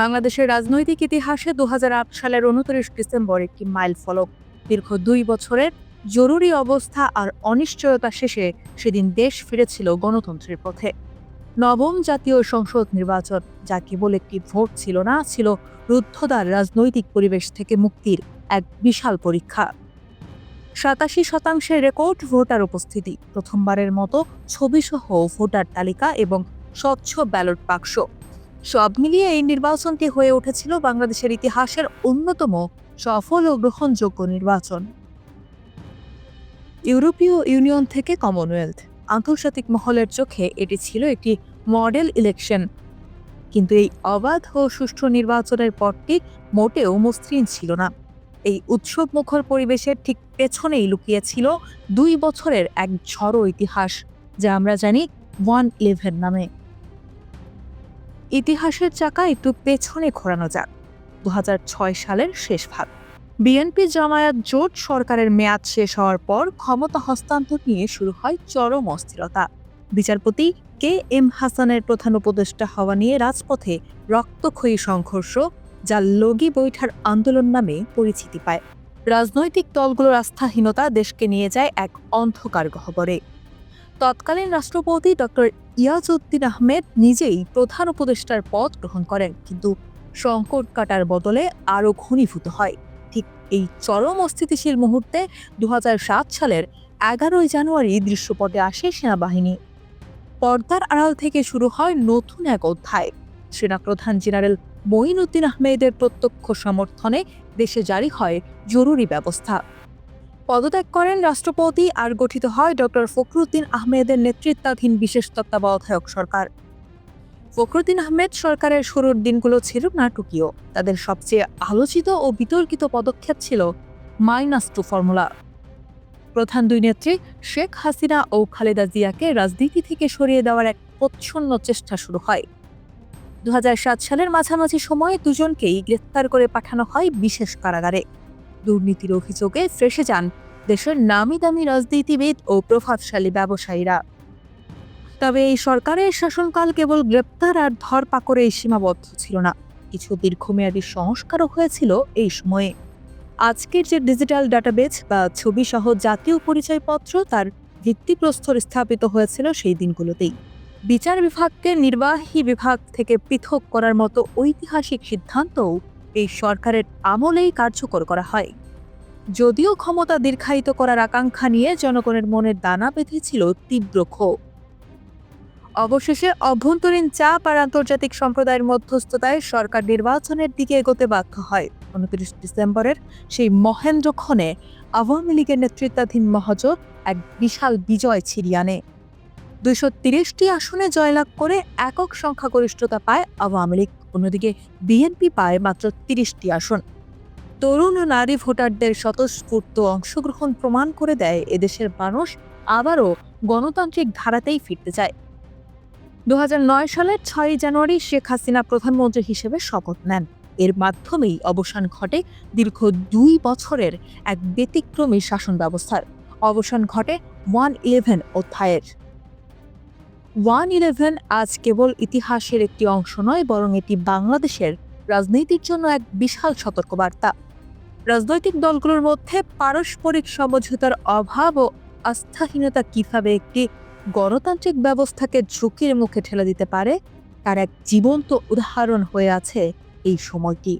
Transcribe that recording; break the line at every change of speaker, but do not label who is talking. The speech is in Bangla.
বাংলাদেশের রাজনৈতিক ইতিহাসে দু হাজার আট সালের উনত্রিশ ডিসেম্বর একটি মাইল ফলক। দীর্ঘ দুই বছরের জরুরি অবস্থা আর অনিশ্চয়তা শেষে সেদিন দেশ ফিরেছিল গণতন্ত্রের পথে। নবম জাতীয় সংসদ নির্বাচন, যা কেবল একটি ভোট ছিল না, ছিল রুদ্ধদ্বার রাজনৈতিক পরিবেশ থেকে মুক্তির এক বিশাল পরীক্ষা। সাতাশি শতাংশের রেকর্ড ভোটার উপস্থিতি, প্রথমবারের মতো ছবিসহ ভোটার তালিকা এবং স্বচ্ছ ব্যালট বাক্স। সব মিলিয়ে এই নির্বাচনটি হয়ে উঠেছিল বাংলাদেশের ইতিহাসের অন্যতম সফল ও গ্রহণযোগ্য নির্বাচন। ইউরোপীয় ইউনিয়ন থেকে কমনওয়েলথ আন্তর্জাতিক মহলের চোখে এটি ছিল একটি মডেল ইলেকশন। কিন্তু এই অবাধ ও সুষ্ঠু নির্বাচনের পরটি মোটেও মসৃণ ছিল না। এই উৎসব মুখর পরিবেশের ঠিক পেছনেই লুকিয়েছিল দুই বছরের এক ঝড়ো ইতিহাস, যা আমরা জানি ওয়ান ইলেভেন নামে। ইতিহাসের চাকা একটু পেছনে ঘোরানো যাক। দুহাজার ছয় সালের শেষ ভাগ। বিএনপি জামায়াত জোট সরকারের মেয়াদ শেষ হওয়ার পর ক্ষমতা হস্তান্তর নিয়ে শুরু হয় চরম অস্থিরতা। বিচারপতি কে এম হাসানের প্রধান উপদেষ্টা হওয়া নিয়ে রাজপথে রক্তক্ষয়ী সংঘর্ষ, যা লগি বৈঠার আন্দোলন নামে পরিচিতি পায়। রাজনৈতিক দলগুলোর আস্থাহীনতা দেশকে নিয়ে যায় এক অন্ধকার গহ্বরে। তৎকালীন রাষ্ট্রপতি ডক্টর ইয়াজউদ্দিন আহমেদ নিজেই প্রধান উপদেষ্টার পদ গ্রহণ করেন, কিন্তু সংকট কাটার বদলে আরও ঘনীভূত হয়। ঠিক এই চরম অস্থিতিশীল মুহূর্তে দু হাজার সাত সালের এগারোই জানুয়ারি দৃশ্যপটে আসে সেনাবাহিনী। পর্দার আড়াল থেকে শুরু হয় নতুন এক অধ্যায়। সেনাপ্রধান জেনারেল মঈনুদ্দিন আহমেদের প্রত্যক্ষ সমর্থনে দেশে জারি হয় জরুরি ব্যবস্থা। পদত্যাগ করেন রাষ্ট্রপতি আর গঠিত হয় ডক্টর ফখরুদ্দিন আহমেদের নেতৃত্বাধীন বিশেষ তত্ত্বাবধায়ক সরকার। ফখরুদ্দিন আহমেদ সরকারের শুরুর দিনগুলো ছিল নাটকীয়। তাদের সবচেয়ে আলোচিত ও বিতর্কিত পদক্ষেপ ছিল মাইনাস টু ফর্মুলা। প্রধান দুই নেত্রী শেখ হাসিনা ও খালেদা জিয়াকে রাজনীতি থেকে সরিয়ে দেওয়ার এক প্রচ্ছন্ন চেষ্টা শুরু হয়। দু হাজার সাত সালের মাঝামাঝি সময়ে দুজনকেই গ্রেফতার করে পাঠানো হয় বিশেষ কারাগারে। দুর্নীতির অভিযোগে ফেসে যান দেশের নামি দামি রাজনীতিবিদ ও প্রভাবশালী ব্যবসায়ীরা। তবে এই সরকারের শাসনকাল কেবল গ্রেপ্তার আর ধরপাকড়েই সীমাবদ্ধ ছিল না। কিছু দীর্ঘমেয়াদী সংস্কারও হয়েছিল এই সময়ে। আজকের যে ডিজিটাল ডাটাবেজ বা ছবি সহ জাতীয় পরিচয়পত্র, তার ভিত্তিপ্রস্তর স্থাপিত হয়েছিল সেই দিনগুলোতেই। বিচার বিভাগকে নির্বাহী বিভাগ থেকে পৃথক করার মতো ঐতিহাসিক সিদ্ধান্তও এই সরকারের আমলেই কার্যকর করা হয়। যদিও ক্ষমতা দীর্ঘায়িত করার আকাঙ্ক্ষা নিয়ে জনগণের মনে দানা বেঁধেছিল তীব্র ক্ষোভ। অবশেষে অভ্যন্তরীণ চাপ আর আন্তর্জাতিক সম্প্রদায়ের মধ্যস্থতায় সরকার নির্বাচনের দিকে এগোতে বাধ্য হয়। উনত্রিশ ডিসেম্বরের সেই মহেন্দ্রক্ষণে আওয়ামী লীগের নেতৃত্বাধীন মহাজোট এক বিশাল বিজয় ছিনিয়ে আনে। দুইশো তিরিশটি আসনে জয়লাভ করে একক সংখ্যাগরিষ্ঠতা পায় আওয়ামী লীগ। অন্যদিকে বিএনপি পায় মাত্র তিরিশটি আসন। তরুণ ও নারী ভোটারদের স্বতঃস্ফূর্ত অংশগ্রহণ প্রমাণ করে দেয় এদেশের মানুষ আবারও গণতান্ত্রিক ধারাতেই ফিরতে চায়। দু সালের ছয়ই জানুয়ারি শেখ হাসিনা প্রধানমন্ত্রী হিসেবে শপথ নেন। এর মাধ্যমেই অবসান ঘটে দীর্ঘ দুই বছরের এক ব্যতিক্রমী শাসন ব্যবস্থার। অবসান ঘটে ওয়ান ইলেভেন অধ্যায়ের। ওয়ান ইলেভেন আজ কেবল ইতিহাসের একটি অংশ নয়, বরং এটি বাংলাদেশের রাজনীতির জন্য এক বিশাল সতর্কবার্তা। রাজনৈতিক দলগুলোর মধ্যে পারস্পরিক সমঝোতার অভাব ও আস্থাহীনতা কীভাবে একটি গণতান্ত্রিক ব্যবস্থাকে ঝুঁকির মুখে ঠেলে দিতে পারে, তার এক জীবন্ত উদাহরণ হয়ে আছে এই সময়টি।